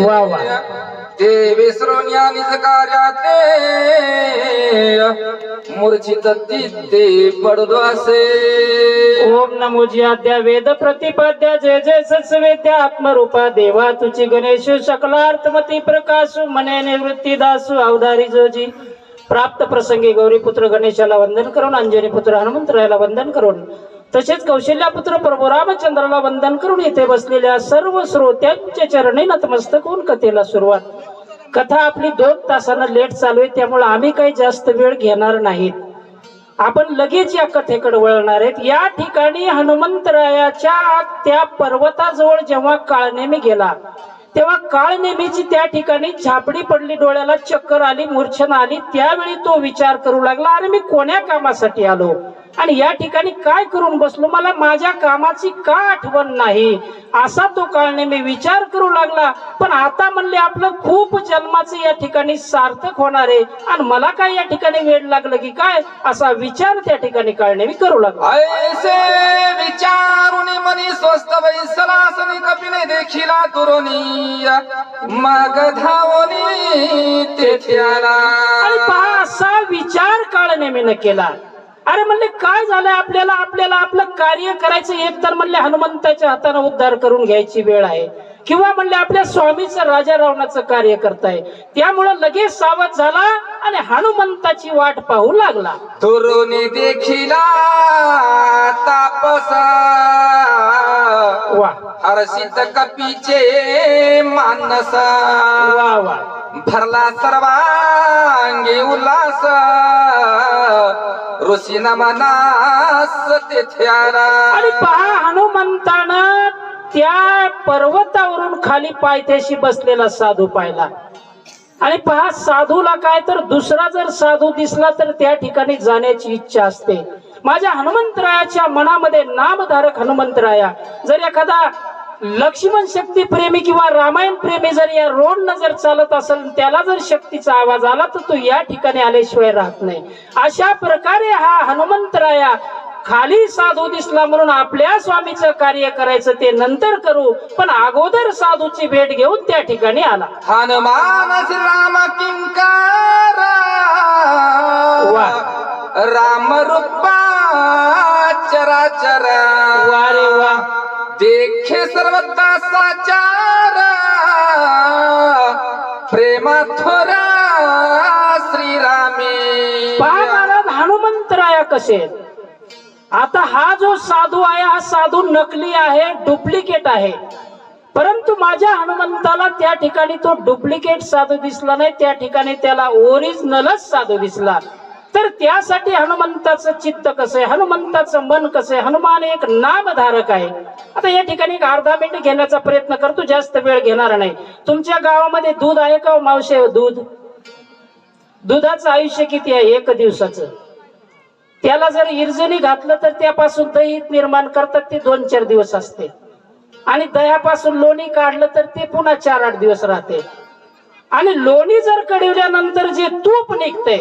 वा वा. ते विसरून या निज कार्याते मूर्छित ते पडलो असे. ओम नमो आद्या वेद प्रतिपाद्या जय जय सत्सवेद्या आत्मरूपा देवा तुझी गणेश सकलार्थमती प्रकाशु मने निवृत्ती दासु अवधारी जोजी. प्राप्त प्रसंगी गौरी पुत्र गणेशाला वंदन करून अंजनी पुत्र हनुमंतरायाला वंदन करून तसेच कौशल्यापुत्र प्रभू रामचंद्राला वंदन करून इथे बसलेल्या सर्व श्रोत्यांच्या चरणी नतमस्तक होऊन कथेला सुरुवात. कथा आपली दोन तासानं लेट चालू आहे त्यामुळे आम्ही काही जास्त वेळ घेणार नाहीत. आपण लगेच या कथेकडे वळणार आहेत. या ठिकाणी हनुमंतरायाच्या त्या पर्वताजवळ जेव्हा काळनेमी गेला तेव्हा काळ नेहमीची त्या ठिकाणी झापडी पडली डोळ्याला चक्कर आली मूर्छना आली. त्यावेळी तो विचार करू लागला अरे मी कोण्या कामासाठी आलो? आणि या ठिकाणी काय करून बसलो? मला माझ्या कामाची का आठवण नाही? असा तो काळ नेहमी विचार करू लागला. पण आता म्हणले आपलं खूप जन्माचं या ठिकाणी सार्थक होणार आहे. आणि मला काय या ठिकाणी वेळ लागलं की काय? असा विचार त्या ठिकाणी काळ नेहमी करू लागला. ऐसे मनी स्वस्त बैसलासनी कपिने देखिला तुरोनी मग धावनी तेथे आणि आला पहा असा विचार काळनेमीनं केला. अरे म्हणले काय झालंय आपल्याला? आपल्याला आपलं कार्य करायचं एक तर म्हणले हनुमंताच्या हाताने उद्धार करून घ्यायची वेळ आहे. किंवा म्हणले आपल्या स्वामीचं राजा रावणाचं कार्य करताय. त्यामुळं लगेच सावध झाला आणि हनुमंताची वाट पाहू लागला. तुरुनी देखिला तापसा हर्षित कपीचे मानस. भरला सर्वांगी उल्हास. ऋषी मनास तेथे आणि पहा हनुमंतानं त्या पर्वतावरून खाली पायथ्याशी बसलेला साधू पाहिला. आणि पहा साधूला काय तर दुसरा जर साधू दिसला तर त्या ठिकाणी जाण्याची इच्छा असते. माझ्या हनुमंतरायाच्या मनामध्ये नामधारक हनुमंतराया. जर एखादा लक्ष्मण शक्ती प्रेमी किंवा रामायण प्रेमी जर या रोडनं जर चालत असेल त्याला जर शक्तीचा आवाज आला तर तो या ठिकाणी आल्याशिवाय राहत नाही. अशा प्रकारे हा हनुमंतराया खाली साधू दिसला म्हणून आपल्या स्वामीचं कार्य करायचं ते नंतर करू पण अगोदर साधूची भेट घेऊन त्या ठिकाणी आला. हनुमान राम किंकार. राम रूपा चराचर. वा रे वा. देखे सर्वता साचार. प्रेमा थोरा श्रीरामे. पहा महाराज हनुमंतराया कसे? आता हा जो साधू आहे हा साधू नकली आहे डुप्लिकेट आहे. परंतु माझ्या हनुमंताला त्या ठिकाणी तो डुप्लिकेट साधू दिसला नाही त्या ठिकाणी त्याला ओरिजिनलच साधू दिसला. तर त्यासाठी हनुमंताचं चित्त कसं आहे? हनुमंताचं मन कसं आहे? हनुमान एक नामधारक आहे. आता या ठिकाणी एक अर्धा मिनिट घेण्याचा प्रयत्न करतो जास्त वेळ घेणार नाही. तुमच्या गावामध्ये दूध आहे का हो मावशे? दूध. दुधाचं आयुष्य किती आहे एक दिवसाचं? त्याला जर इर्जनी घातलं तर त्यापासून दही निर्माण करतात ते दोन चार दिवस असते. आणि दह्यापासून लोणी काढलं तर ते पुन्हा चार आठ दिवस राहते. आणि लोणी जर कडवल्यानंतर जे तूप निघते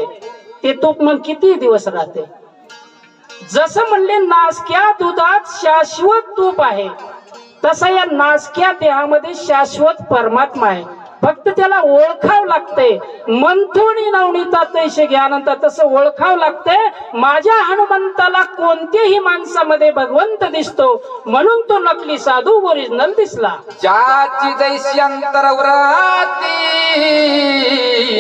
ते तूप मग किती दिवस राहते? जसं म्हणले नासक्या दुधात शाश्वत तूप आहे तसा या नासक्या देहामध्ये शाश्वत परमात्मा आहे. फक्त त्याला ओळखावं लागते मंथोणी नवनीता तैसे ज्ञानंता तसं ओळखावं लागते माझ्या हनुमंताला कोणत्याही माणसामध्ये भगवंत दिसतो. म्हणून तो नकली साधू ओरिजिनल दिसला. ज्याची जैसी अंतरवराती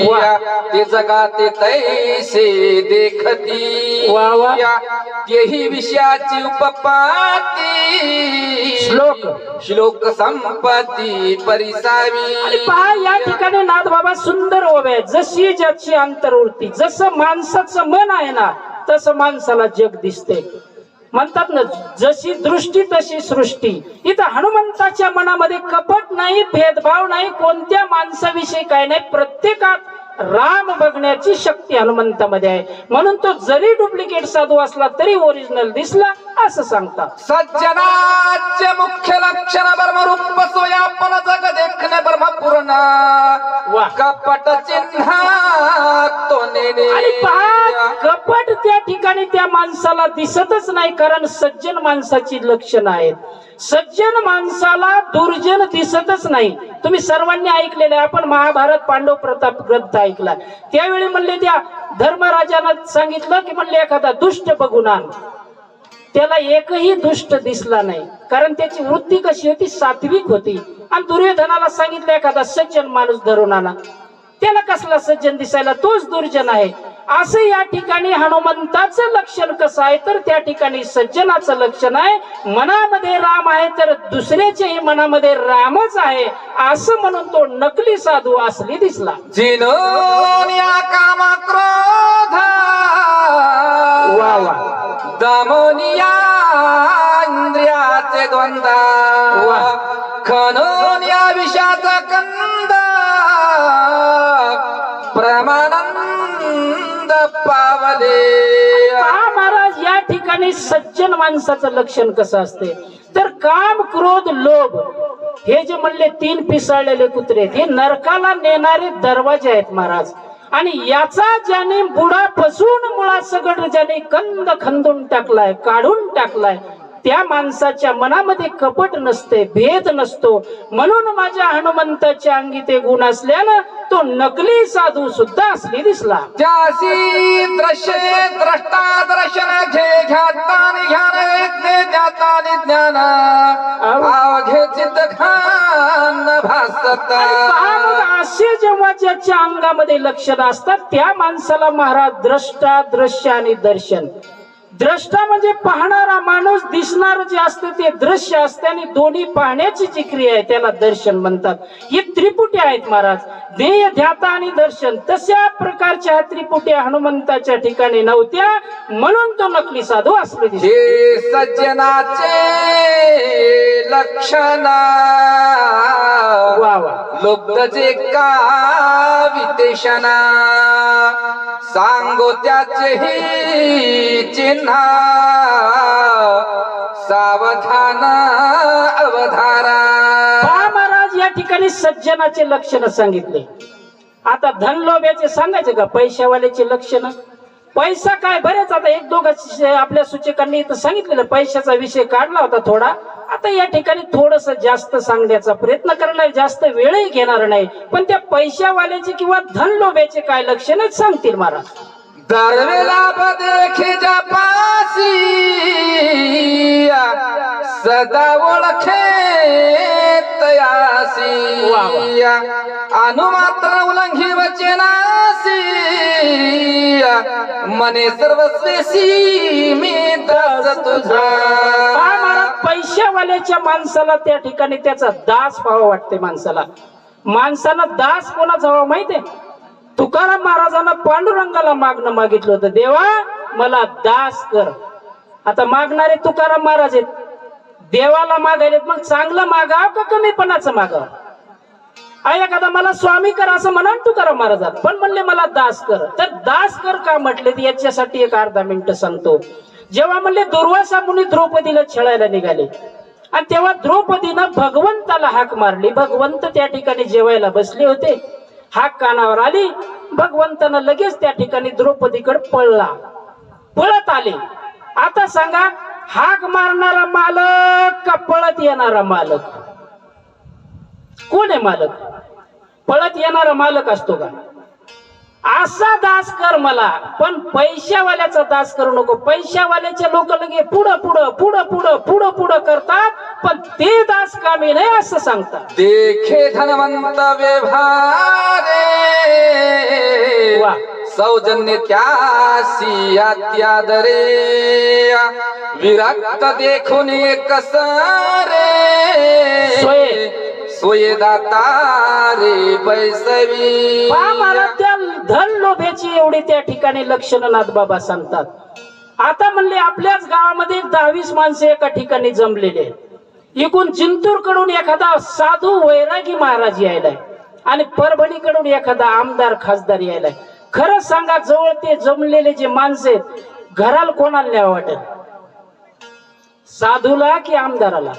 वा. ते जगाते तैसे देखती. वा वा. तेही विषयाची उपपाती. श्लोक. श्लोक संपत्ती परिसावी. या ठिकाणी नाथ बाबा सुंदर ओव्या जशी ज्याची अंतरवृत्ती जसं माणसाचं मन आहे ना तसं माणसाला जग दिसते. म्हणतात ना जशी दृष्टी तशी सृष्टी. इथं हनुमंताच्या मनामध्ये कपट नाही भेदभाव नाही कोणत्या माणसाविषयी काय नाही. प्रत्येकात राम बघण्याची शक्ती हनुमंतामध्ये आहे. म्हणून तो जरी डुप्लिकेट साधू असला तरी ओरिजिनल दिसला असं सांगतात. सज्जनाचे मुख्य लक्षण ब्रह्मरूप सोयापन जग देखणे ब्रह्मपूर्ण. वा. कपट चिन्ह तो आणि पहा कपट त्या ठिकाणी त्या माणसाला दिसतच नाही कारण सज्जन माणसाची लक्षणं आहेत. सज्जन माणसाला दुर्जन दिसतच नाही. तुम्ही सर्वांनी ऐकलेलं आहे आपण महाभारत पांडव प्रताप ग्रंथ ऐकला. त्यावेळी म्हणले त्या धर्मराजानं सांगितलं की म्हणले एखादा दुष्ट बघून आण. त्याला एकही दुष्ट दिसला नाही. कारण त्याची वृत्ती कशी होती? सात्विक होती. आणि दुर्योधनाला सांगितलं एखादा सज्जन माणूस धरून आणा. त्याला कसला सज्जन दिसायला? तोच दुर्जन आहे. असं या ठिकाणी हनुमंताचं लक्षण कसं आहे? तर त्या ठिकाणी सज्जनाचं लक्षण आहे. मनामध्ये राम आहे तर दुसऱ्याच्याही मनामध्ये रामच आहे. असं म्हणून तो नकली साधू असली दिसला. वा वा. दमोनिया इंद्रियाचे द्वंद. खनोनिया विषाचा कंद पहा महाराज या ठिकाणी सज्जन माणसाचं लक्षण कसं असते? तर काम क्रोध लोभ हे जे म्हणले तीन पिसाळलेले कुत्रे हे नरकाला नेणारे दरवाजे आहेत महाराज. आणि याचा ज्याने बुडा फसून मुळा सगड ज्याने कंद खंदून टाकलाय काढून टाकलाय त्या माणसाच्या मनामध्ये कपट नसते भेद नसतो. म्हणून माझ्या हनुमंताच्या अंगी ते गुण असल्यानं तो नकली साधू सुद्धा असली दिसला. दृश्य द्रष्टा दर्शन घे घ्यातानि घ्यान वेद्य ज्ञातानि ज्ञान. अवघे चित्त खान भासत. आणि पहा मग असे जेव्हा ज्याच्या अंगामध्ये लक्षणं असतात त्या माणसाला महाराज द्रष्टा दृश्य आणि दर्शन. द्रष्टा म्हणजे पाहणारा माणूस दिसणार जे असते ते दृश्य असते आणि दोन्ही पाहण्याची जी क्रिया आहे त्याला दर्शन म्हणतात. हे त्रिपुटी आहेत महाराज. ध्येय ध्याता आणि दर्शन. तशा प्रकारच्या त्रिपुट्या हनुमंताच्या ठिकाणी नव्हत्या. म्हणून तो नकली साधू असले दिसतो. हे सज्जनाचे लक्षणा वा वा लुब्धचे का वितेशना सांगो त्याचेही चिन्ह. सावधान अवधारा. महाराज या ठिकाणी सज्जनाचे लक्षण सांगितले. आता धनलोभ्याचे सांगायचे का? पैशावाल्याचे लक्षण? पैसा काय? बरेच आता एक दोघ आपल्या सूचकांनी इथं सांगितलेलं पैशाचा विषय काढला होता थोडा. आता या ठिकाणी थोडस जास्त सांगण्याचा प्रयत्न करणार जास्त वेळही घेणार नाही. पण त्या पैशावाल्याचे किंवा धनलोभ्याचे काय लक्षण आहेत सांगतील महाराज दरवेला बदेखे पासी सदा ओळखे तयासी. अनुमात्र उल्लंघी वचनासी मने सर्वस्वेसी मी दास तुझा. पैशावाल्याच्या माणसाला त्या ठिकाणी त्याचा दास व्हावा वाटते माणसाला. माणसानं दास कोणाचा हवा माहितीये? तुकाराम महाराजांना पांडुरंगाला मागणं मागितलं होतं. देवा मला दास कर. आता मागणारे तुकाराम महाराज आहेत. देवाला मागायलेत मग चांगलं मागाव का कमीपणाचं मागाव? आहे एखादा मला स्वामी कर असं म्हणा तुकाराम महाराजात. पण म्हणले मला दास कर. तर दास कर का म्हटले याच्यासाठी एक अर्धा मिनिट सांगतो. जेव्हा म्हणले दुर्वासा मुनी द्रौपदीला छळायला निघाले. आणि तेव्हा द्रौपदीनं भगवंताला हाक मारली. भगवंत त्या ठिकाणी जेवायला बसले होते. हाक कानावर आली. भगवंतानं लगेच त्या ठिकाणी द्रौपदीकडे पळला. पळत आले. आता सांगा हाक मारणारा मालक का पळत येणारा मालक? कोण आहे मालक? पळत येणारा मालक असतो का? असा दास कर मला पण पैशावाल्याचा दास करू नको. पैशावाल्याचे लोक लगे पुढं पुढं पुढं पुढं पुढं पुढं करतात पण ते दास कामी नाही असं सांगतात. देखे धनवंत व्यवहारे. वा. सौजन्य त्यासी अत्यादरे. विरक्त देखून कसरे. सोये. सोये दाता रे बैसवी मला त्या धन लोभेची एवढी त्या ठिकाणी लक्षणनाथ बाबा सांगतात. आता म्हणले आपल्याच गावामध्ये दहावीस माणसे एका ठिकाणी जमलेले आहेत. इकून जिंतूरकडून एखादा साधू वैरागी महाराज यायलाय आणि परभणीकडून एखादा आमदार खासदार यायलाय. खरं सांगा जवळ ते जमलेले जे माणसे आहेत घराला कोणाला न्यावं वाटेल? साधूला की आमदाराला?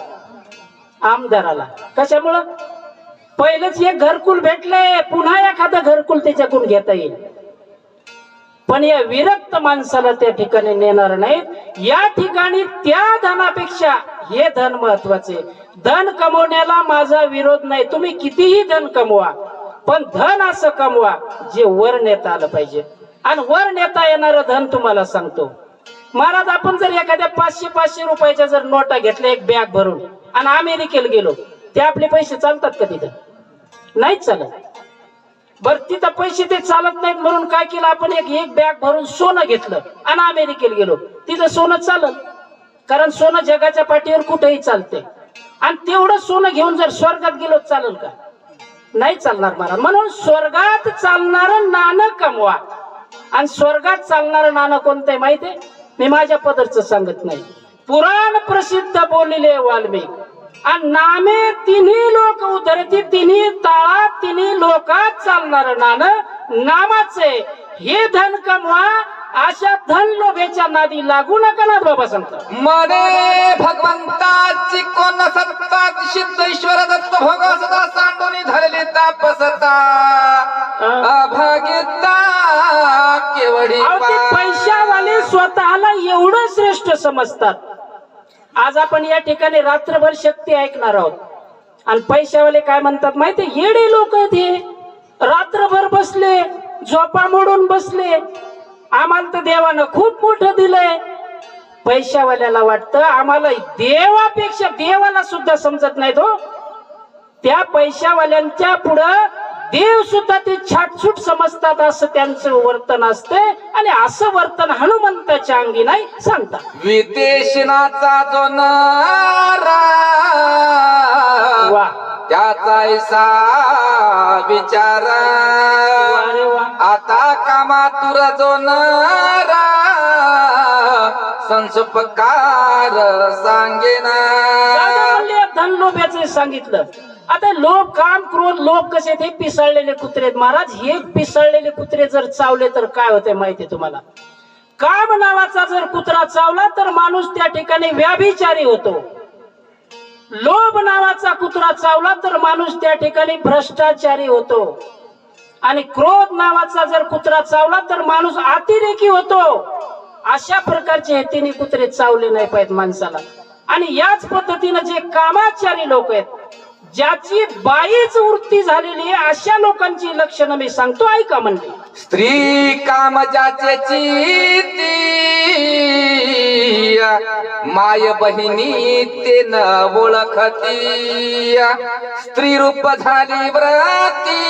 आमदाराला. कशामुळं? पहिलंच एक घरकुल भेटलंय पुन्हा एखादं घरकुल त्याच्याकडून घेता येईल. पण या विरक्त माणसाला त्या ठिकाणी नेणार नाहीत. या ठिकाणी त्या धनापेक्षा हे धन महत्त्वाचे. धन कमवण्याला माझा विरोध नाही. तुम्ही कितीही धन कमवा पण धन असं कमवा जे वर नेता आलं पाहिजे. आणि वर नेता येणारं धन तुम्हाला सांगतो. महाराज आपण जर एखाद्या पाचशे पाचशे रुपयाच्या जर नोटा घेतल्या एक बॅग भरून आणि अमेरिकेला गेलो. ते आपले पैसे चालतात का तिथं? नाहीच चालत. बर तिथं पैसे ते चालत नाहीत म्हणून काय केलं आपण? एक एक बॅग भरून सोनं घेतलं आणि अमेरिकेला गेलो. तिथं सोनं चालत. कारण सोनं जगाच्या पाठीवर कुठेही चालते. आणि तेवढं सोनं घेऊन जर स्वर्गात गेलो चालेल का? नाही चालणार महाराज. म्हणून स्वर्गात चालणारं नाणं कमवा. आणि स्वर्गात चालणारं नाणं कोणतं आहे माहितीये? मी माझ्या पदरचं सांगत नाही. पुराण प्रसिद्ध बोललेले वाल्मिक. आणि नामे तिन्ही लोक उधरती तिन्ही ताळा तिन्ही लोकात चालणार नान नामाचे हे धन कमवा अशा धन लोभेच्या नादी लागू नका ना बाबा सांगतात मने भगवंताची कोण सत्ता सिद्ध ईश्वर दत्त भोग सदा सांडून झालेली तापसता अभागिता केवढी पैशावाले स्वतःला एवढं श्रेष्ठ समजतात. आज आपण या ठिकाणी रात्रभर शक्ती ऐकणार आहोत. आणि पैशावाले काय म्हणतात माहिती येडे लोक आहेत हे रात्रभर बसले झोपा मोडून बसले आम्हाला तर देवानं खूप मोठं दिलंय. पैशावाल्याला वाटतं आम्हाला देवापेक्षा देवाला सुद्धा समजत नाही हो. त्या पैशावाल्यांच्या पुढं देव सुद्धा ते छाटछूट समजतात असं त्यांचं वर्तन असते आणि असं वर्तन हनुमंताच्या अंगी नाही सांगतात. विदेशनाचा जो नारा त्याचा ऐसा विचार. आता कामा तुरा जो नारा संसुपकार सांगेना धन लोभ्याचे सांगितलं. आता लोभ काम क्रोध लोभ कसे ते पिसळलेले कुत्रे आहेत. महाराज. हे पिसळलेले कुत्रे जर चावले तर काय होते माहिती तुम्हाला? काम नावाचा जर कुत्रा चावला तर माणूस त्या ठिकाणी व्याभिचारी होतो. लोभ नावाचा कुत्रा चावला तर माणूस त्या ठिकाणी भ्रष्टाचारी होतो. आणि क्रोध नावाचा जर कुत्रा चावला तर माणूस अतिरेकी होतो. अशा प्रकारचे हे तिन्ही कुत्रे चावले नाही पाहिजेत माणसाला. आणि याच पद्धतीनं जे कामाचारी लोक आहेत ज्याची बाईच वृत्ती झालेली आहे अशा लोकांची लक्षणं मी सांगतो ऐका म्हणले स्त्री काम ज्याचे माय बहिणी ते न ओळखती. स्त्री रूप झाली व्रती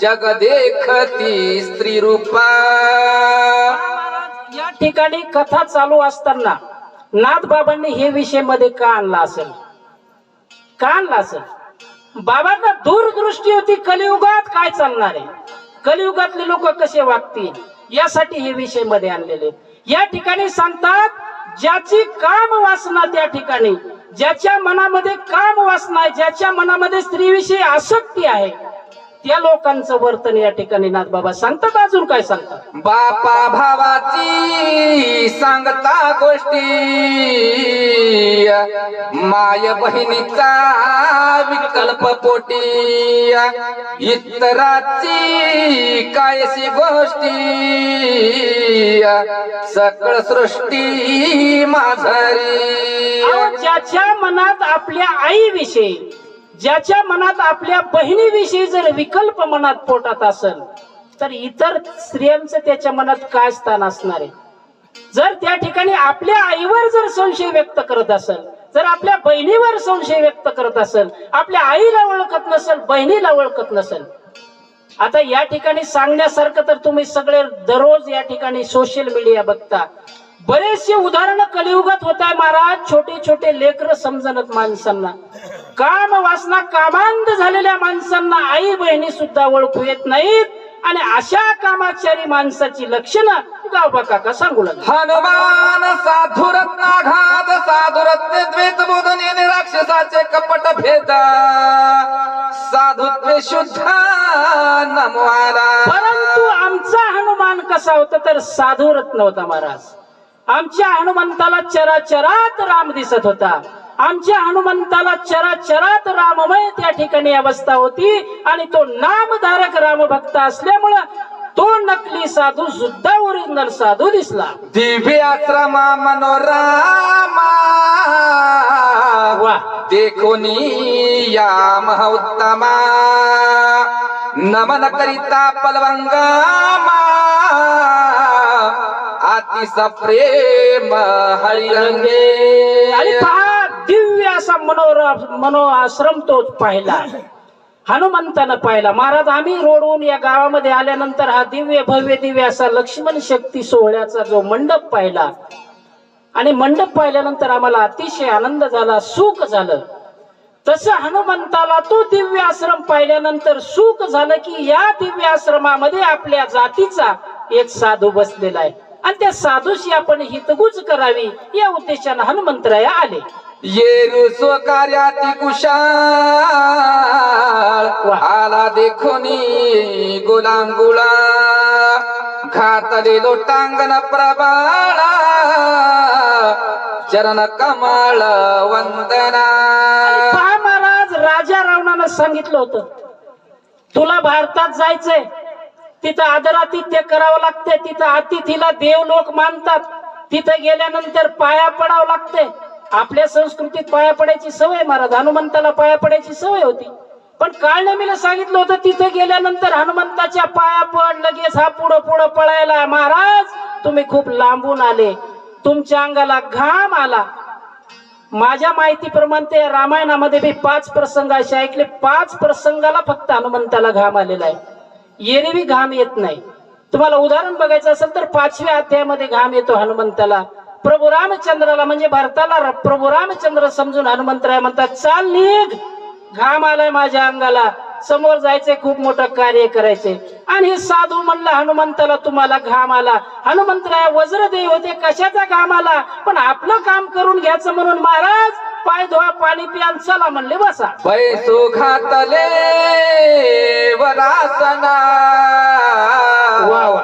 जग देखती स्त्री रूपा या ठिकाणी कथा चालू असताना नाथबाबांनी हे विषयमध्ये का आणला असेल? का आणला असेल बाबांना दूरदृष्टी होती कलियुगात काय चालणार आहे? कलियुगातले लोक कसे वागतील? यासाठी हे विषयमध्ये आणलेले या ठिकाणी सांगतात ज्याची काम वासना त्या ठिकाणी ज्याच्या मनामध्ये काम वासना ज्याच्या मनामध्ये स्त्रीविषयी आसक्ती आहे त्या लोकांचं वर्तन या ठिकाणी नाथबाबा सांगतात अजून काय सांगतात? बापा भावाची सांगता गोष्टी. माय बहिणीचा विकल्प पोटी. इतराची कायशी गोष्टी. सकळ सृष्टी माझरी ज्याच्या मनात आपल्या आईविषयी ज्याच्या मनात आपल्या बहिणीविषयी जर विकल्प मनात पोटात असेल तर इतर स्त्रियांचं त्याच्या मनात काय स्थान असणार आहे? जर त्या ठिकाणी आपल्या आईवर जर संशय व्यक्त करत असेल जर आपल्या बहिणीवर संशय व्यक्त करत असेल आपल्या आईला ओळखत नसेल बहिणीला ओळखत नसेल आता या ठिकाणी सांगण्यासारखं तर तुम्ही सगळे दररोज या ठिकाणी सोशल मीडिया बघता. बरेचसे उदाहरण कलियुगात होत आहे महाराज छोटे छोटे लेकर समजणत माणसांना. काम वासना कामांत झालेल्या माणसांना आई बहिणी सुद्धा ओळखू येत नाहीत. आणि अशा कामाचारी माणसाची लक्षणं गावबा काका सांगू लागले. हनुमान साधुरत्ने द्वैत बोधने राक्षसाचे कपट भेद. साधुत्वे शुद्ध नमवाला परंतु आमचा हनुमान कसा होता तर साधू रत्न होता महाराज. आमच्या हनुमंताला चराचरात राम दिसत होता. आमच्या हनुमंताला चराचरात राममय त्या ठिकाणी अवस्था होती आणि तो नामधारक रामभक्त असल्यामुळं तो नकली साधू सुद्धा ओरिजिनल साधू दिसला. दिव्य आश्रमा मनोरामा. देखून या महउत्तमा नमन करिता पलवंगामा. अतिस प्रेम हरिरंगे. आणि पहा दिव्य असा मनोरा मनो आश्रम तो पाहिला. हनुमंतानं पाहिला. महाराज आम्ही रोडून या गावामध्ये आल्यानंतर हा दिव्य भव्य दिव्य असा लक्ष्मण शक्ती सोहळ्याचा जो मंडप पाहिला. आणि मंडप पाहिल्यानंतर आम्हाला अतिशय आनंद झाला सुख झालं. तसं हनुमंताला तो दिव्य आश्रम पाहिल्यानंतर सुख झालं की या दिव्य आश्रमामध्ये आपल्या जातीचा एक साधू बसलेला आहे. आणि त्या साधूशी आपण हितगुज करावी या उद्देशानं हनुमंतराया आले. येरु स्वकार्याती कुशाळ आला देखोनी गुलांगुळा घातलेलो टांगण प्रबाळा। चरण कमळ वंदना। महाराज राजा रावणानं सांगितलं होतं तुला भारतात जायचंय तिथं आदरातिथ्य करावं लागते तिथं अतिथीला देव लोक मानतात तिथं गेल्यानंतर पाया पडावं लागते आपल्या संस्कृतीत पाया पडायची सवय महाराज. हनुमंताला पाया पडायची सवय होती. पण काळनमीला सांगितलं होतं तिथे गेल्यानंतर हनुमंताच्या पाया पड लगेच हा पुढं पुढं पळायला. महाराज तुम्ही खूप लांबून आले. तुमच्या अंगाला घाम आला. माझ्या माहितीप्रमाणे ते रामायणामध्ये मी पाच प्रसंग असे ऐकले. पाच प्रसंगाला फक्त हनुमंताला घाम आलेला आहे. एरवी घाम येत नाही. तुम्हाला उदाहरण बघायचं असेल तर पाचव्या अध्यायामध्ये घाम येतो हनुमंताला. प्रभू रामचंद्राला म्हणजे भारताला र- प्रभू रामचंद्र समजून हनुमंतराय म्हणतात चाल निघ घाम आलाय माझ्या अंगाला. समोर जायचंय खूप मोठं कार्य करायचे आणि हे साधू म्हणला हनुमंताला तुम्हाला घाम आला. हनुमंतराय वज्रदेव होते कशाचा घाम आला? पण आपलं काम करून घ्यायचं म्हणून महाराज पाय धुवा पाणी पिया चला म्हणले बसा. पैसो घातले वरासना. वा वा.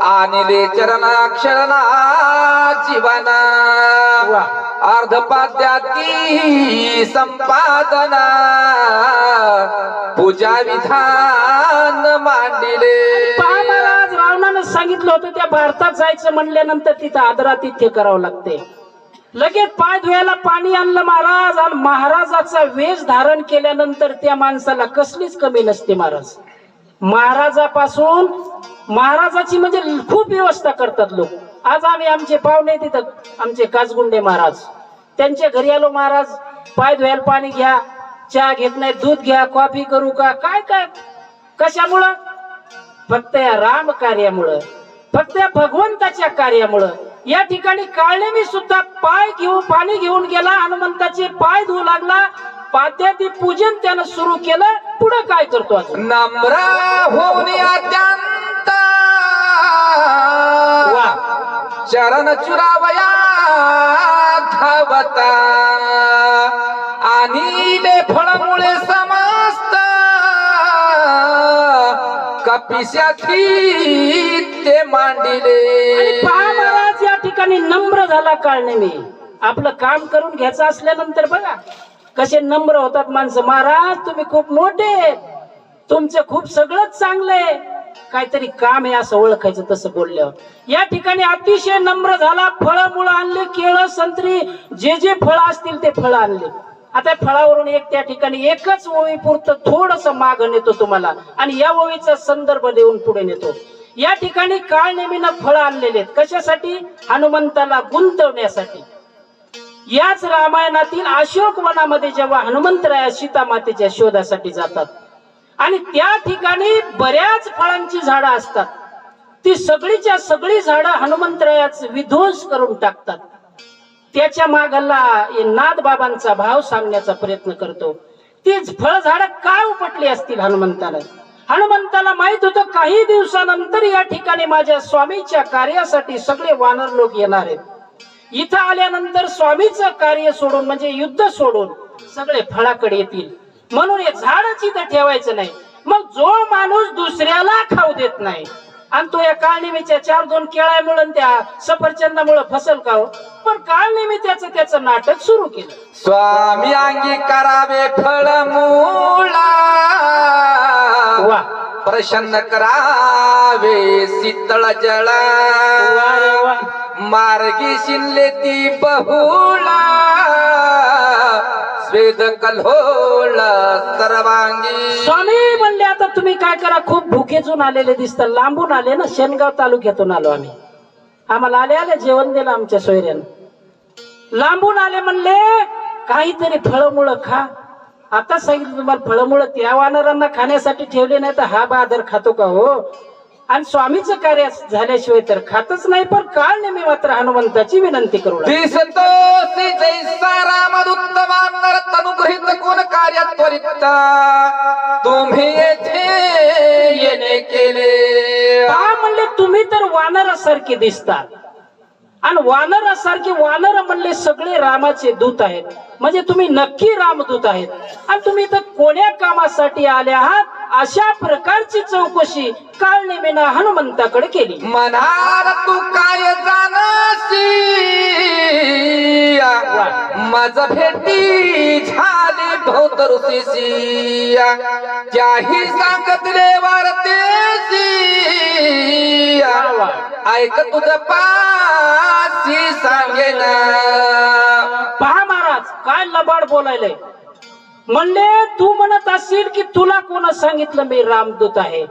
आणले चरणाक्षरणा जीवना. वा. अर्धपाद्याती संपादना. पूजा विधान मांडिले. महाराज रावणानं सांगितलं होतं त्या भारतात जायचं म्हणल्यानंतर तिथं आदरातिथ्य करावं लागते. लगेच पाय धुवायला पाणी आणलं महाराज आणि महाराजाचा वेश धारण केल्यानंतर त्या माणसाला कसलीच कमी नसते महाराज. महाराजापासून महाराजाची म्हणजे खूप व्यवस्था करतात लोक. आज आम्ही आमचे पाहुणे तिथं आमचे काजगुंडे महाराज. त्यांच्या घरी आलो महाराज पाय धुवायला पाणी घ्या चहा घेत नाही दूध घ्या कॉफी करू का काय काय? कशामुळं? फक्त या राम कार्यामुळं फक्त या भगवंताच्या कार्यामुळं. या ठिकाणी काळने मी सुद्धा पाय घेऊन पाणी घेऊन गेला हनुमंताचे पाय धुवू लागला. पाद्याती पूजन त्यानं सुरू केलं. पुढे काय करतो नम्र होऊन अत्यंत. चरण चुरावया धावता. आणि फळमुळे समस्त कपिशाची ते मांडिले. ठिकाणी नम्र झाला काळने मी आपलं काम करून घ्यायचं असल्यानंतर बघा कसे नम्र होतात माणसं. महाराज तुम्ही खूप मोठे तुमचं खूप सगळंच चांगलंय काहीतरी काम आहे असं ओळखायचं तसं बोलल्यावर. या ठिकाणी अतिशय नम्र झाला. फळ मुळ आणले केळं संत्री जे जे फळ असतील ते फळ आणले. आता फळावरून एक त्या ठिकाणी एकच ओवी पुरतं थोडस माग नेतो तुम्हाला. आणि या ओवीचा संदर्भ देऊन पुढे नेतो. या ठिकाणी काळ नेमीनं फळ आणलेले आहेत. कशासाठी? हनुमंताला गुंतवण्यासाठी. याच रामायणातील अशोक वनामध्ये जेव्हा हनुमंतराया सीता मातेच्या शोधासाठी जातात आणि त्या ठिकाणी बऱ्याच फळांची झाडं असतात ती सगळीच्या सगळी झाडं हनुमंतरायाच विध्वंस करून टाकतात. त्याच्या मागला नाथ बाबांचा भाव सांगण्याचा प्रयत्न करतो. तीच फळझाडं काय उपटली असतील हनुमंताला हनुमंताला माहीत होतं काही दिवसानंतर या ठिकाणी माझ्या स्वामीच्या कार्यासाठी सगळे वानर लोक येणार आहेत. इथं आल्यानंतर स्वामीचं कार्य सोडून म्हणजे युद्ध सोडून सगळे फळाकडे येतील. म्हणून हे झाडच इथं ठेवायचं नाही. मग जो माणूस दुसऱ्याला खाऊ देत नाही आणि तो या काळनिमीच्या चार दोन केळ्यामुळे आणि त्या सफरचंदामुळे फसल का हो? पण काळनिमी त्याचं त्याचं नाटक सुरू केलं. स्वामी अंगी करावे फळ वा. प्रसन्न करावे शीतळ जळा वा मार्गी शिनले ती बहुळा स्वेद कल्होळ सर्वांगी। स्वामी म्हणले आता तुम्ही काय करा? खूप भुकेजून आलेले दिसतात लांबून आले ना शेनगाव तालुक्यातून आलो आम्ही. आम्हाला आले आले जेवण दिलं आमच्या सोयऱ्यानं. लांबून आले म्हणले काहीतरी फळमुळं खा. आता सांगितलं तुम्हाला फळमुळं त्या वानरांना खाण्यासाठी ठेवले नाही तर हा बादर खातो का हो? आणि स्वामीचं कार्य झाल्याशिवाय तर खातच नाही पण काळ नेहमी मात्र हनुमंताची विनंती करू तनुगृहित कोण कार्य त्वरित. तुम्ही येथे येणे केले. म्हणले तुम्ही तर वानरासारखे दिसतात आणि वानरासारखे वानर म्हणले सगळे रामाचे दूत आहेत. म्हणजे तुम्ही नक्की रामदूत आहेत. आणि तुम्ही तर कोण्या कामासाठी आले आहात? अशा प्रकारची चौकशी काळ नेमेनं हनुमंताकडे केली. मनार तू काय जाणसी मज भेटी झाली. बहुत ऋषीशी त्याही सांगतले वारतेसी ऐक तुझ पाशी सांगेन पहा महाराज काय लबाड बोलायले म्हणले तू म्हणत असशील की तुला कोण सांगितलं मी रामदूत आहे?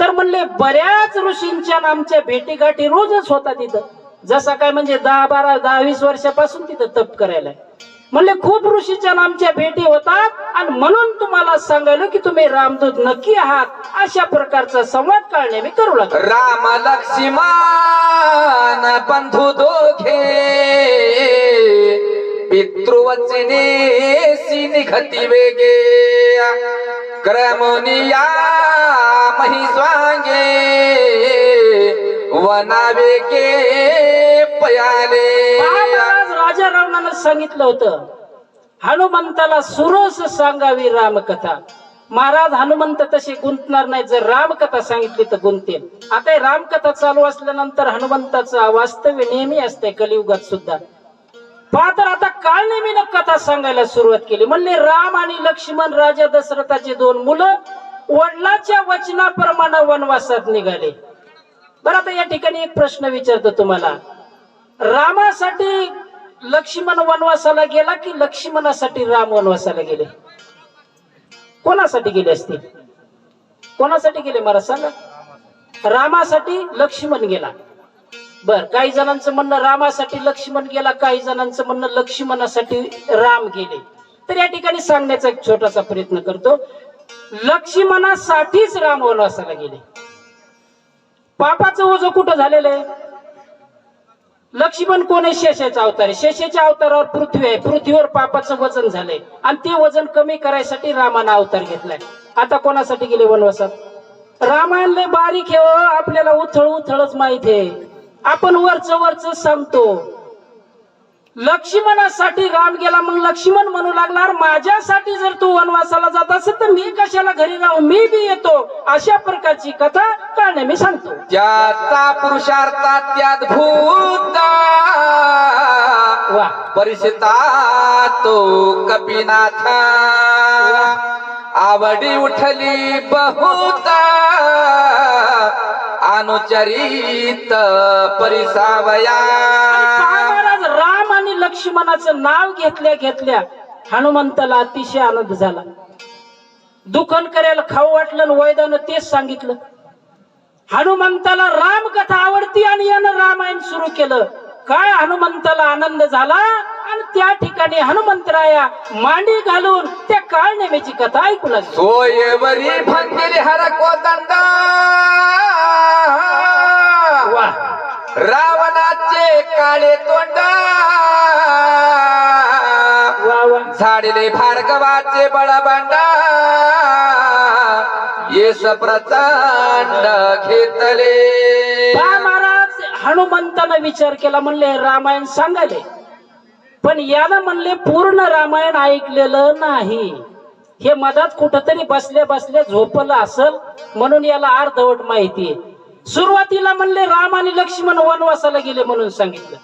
तर म्हणले बऱ्याच ऋषींच्या नामच्या आमच्या भेटीगाठी रोजच होता तिथं. जसा काय म्हणजे दहा बारा दहा वीस वर्षापासून तिथं तप करायला म्हणले खूप ऋषीच्या आमच्या भेटी होतात आणि म्हणून तुम्हाला सांगायलो की तुम्ही रामदूत नक्की आहात. अशा प्रकारचा संवाद काढणे मी करू लागलो. राम लक्ष्मण बंधू दोघे पितृवचने निघती वेगे. क्रमोनिया मही स्वांगे वना वेगे पयाले. राजा रावणानं सांगितलं होतं हनुमंताला सुरस सांगावी रामकथा. महाराज हनुमंत तसे गुंतणार नाही जर रामकथा सांगितली तर गुंतेल. आता रामकथा चालू असल्यानंतर हनुमंताचं वास्तव्य नेहमी असते कलियुगात सुद्धा. पहा तर आता काळ नेहमीनं कथा सांगायला सुरुवात केली. म्हणले राम आणि लक्ष्मण राजा दशरथाचे दोन मुलं वडिलाच्या वचनाप्रमाणे वनवासात निघाले. बरं आता या ठिकाणी एक प्रश्न विचारतो तुम्हाला. रामासाठी लक्ष्मण वनवासाला गेला की लक्ष्मणासाठी राम वनवासाला गेले? कोणासाठी गेले असतील कोणासाठी गेले मला सांगा? रामासाठी लक्ष्मण गेला. बर काही जणांचं म्हणणं रामासाठी लक्ष्मण गेला काही जणांचं म्हणणं लक्ष्मणासाठी राम गेले. तर या ठिकाणी सांगण्याचा एक छोटासा प्रयत्न करतो. लक्ष्मणासाठीच राम वनवासाला गेले. पापाचं ओझं कुठं झालेलं आहे? लक्ष्मण कोण आहे? शेषाचा अवतार आहे. शेषाच्या अवतारावर पृथ्वी आहे. पृथ्वीवर पापाचं वजन झालंय. आणि ते वजन कमी करायसाठी रामानं अवतार घेतलाय. आता कोणासाठी गेले वनवासात? रामायण बारीक आहे हो. आपल्याला उथळ उथळच माहीत आहे. आपण वरच वरच सांगतो. लक्ष्मणासाठी राम गेला मग लक्ष्मण म्हणू लागणार माझ्यासाठी जर तू वनवासाला जात असेल तर मी कशाला घरी राहू मी बी येतो. अशा प्रकारची कथा काढणे मी सांगतो ज्याचा पुरुषार्थात अद्भुत वा. परिचिता तो कपिनाथ. आवडी उठली बहुत अनुचरित परिसावया. आणि लक्ष्मणाचं नाव घेतल्या घेतल्या हनुमंताला अतिशय आनंद झाला. दुखन करायला खाऊ वाटलं वैदानं तेच सांगितलं हनुमंताला राम कथा आवडती आणि यानं रामायण सुरू केलं. काय हनुमंताला आनंद झाला? आणि त्या ठिकाणी हनुमंतराया मांडी घालून त्या काळ नेमेची कथा ऐकू लागली. भंगिरी हर कोदंडा वा. रावणाचे काळे तोंडा. झाडले भार्गवाचे बळबंडा येस प्रचंड घेतले. महाराज हनुमंतानं विचार केला म्हणले रामायण सांगायले. पण यानं म्हणले पूर्ण रामायण ऐकलेलं नाही. हे मधात कुठंतरी बसल्या बसल्या झोपलं असल म्हणून याला अर्धवट माहिती आहे. सुरुवातीला म्हणले राम आणि लक्ष्मण वनवासाला गेले म्हणून सांगितलं.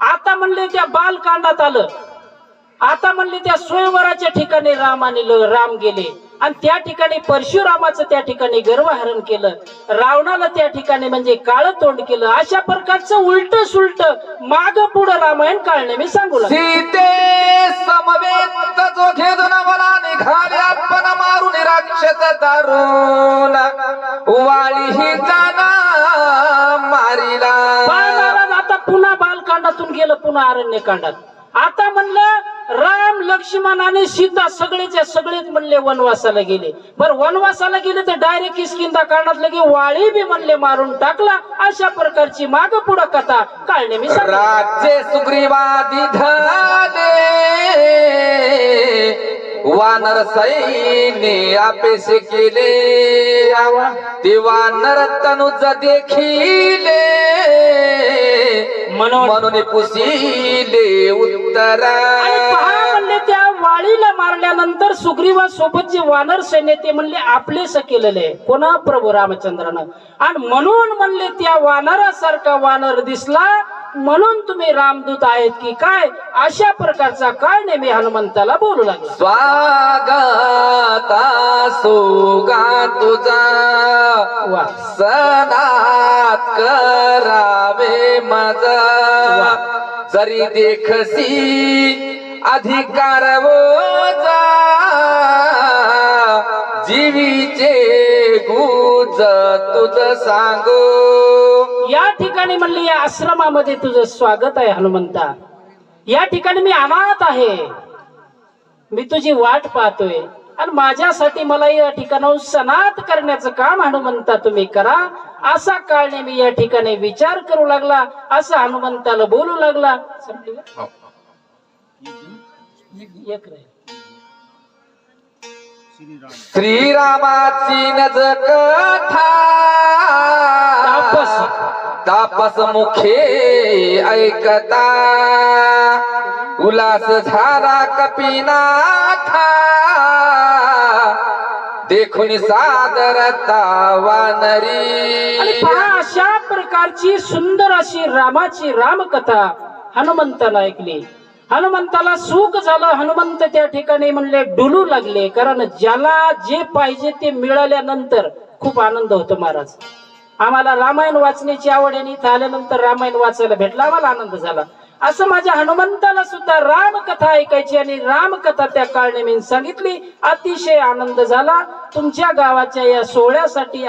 आता म्हणले त्या बालकांडात आलं. आता म्हणले त्या स्वयंवराच्या ठिकाणी राम आणि राम गेले. आणि त्या ठिकाणी परशुरामाचं त्या ठिकाणी गर्वहरण केलं. रावणाला त्या ठिकाणी म्हणजे काळ तोंड केलं. अशा प्रकारचं उलट सुलट माग पुढं रामायण काढणे मी सांगू लागलो. सीते समवेत जो घेऊन मला निघाले आपण मारून राक्षस दारुण. वाळी ही जाना मारिला. आता पुन्हा बालकांडातून गेलं पुन्हा अरण्यकांडात. आता म्हणलं राम लक्ष्मण आणि सीता सगळेच्या सगळेच म्हणले वनवासाला गेले. बर वनवासाला गेले तर डायरेक्ट किसकिंदा काढण्यात लगे वाळी बी म्हणले मारून टाकला. अशा प्रकारची माग पुढं कथा काढणे मी सांगतो. राज्य सुग्रीवादी झाले. वानर सैने अपेक्षे केले. ते वानर तनुज देखिले. म्हणून- म्हणून पुसिले वाळीला मारल्यानंतर सुग्रीवा सोबत जे वानर सैन्य ते म्हणले आपलेस केलेले कोणा प्रभू रामचंद्रानं? आणि म्हणून म्हणले त्या वानरासारखा वानर दिसला म्हणून तुम्ही रामदूत आहेत की काय? अशा प्रकारचा काय नेहमी हनुमंताला बोलू लागला. स्वागता सोगा तुझा. वा. सनात करावे माझा. जरी देखसी अधिकार जीवीचे गुज तुझ सांगू. या ठिकाणी म्हणले या आश्रमामध्ये तुझं स्वागत आहे हनुमंता. या ठिकाणी मी अनाथ आहे. मी तुझी वाट पाहतोय. आणि माझ्यासाठी मला या ठिकाणाहून सनात करण्याचं काम हनुमंता तुम्ही करा. असा काळने मी या ठिकाणी विचार करू लागला. असं हनुमंताला बोलू लागला. का? एक राहील. श्रीरामाची नज कथा तापस. तापस मुखे ऐकता उल्हास झाला कपिनाथा देखून सादरता वानरी अशा प्रकारची सुंदर अशी रामाची रामकथा हनुमंताला ऐकली हनुमंताला सुख झालं हनुमंत त्या ठिकाणी म्हणले डुलू लागले. कारण ज्याला जे पाहिजे ते मिळाल्यानंतर खूप आनंद होतो महाराज. आम्हाला रामायण वाचण्याची आवड आणि इथं आल्यानंतर रामायण वाचायला भेटला. आम्हाला आनंद झाला. असं माझ्या हनुमंताला सुद्धा रामकथा ऐकायची आणि रामकथा त्या काळने मी सांगितली. अतिशय आनंद झाला. तुमच्या गावाच्या या सोहळ्यासाठी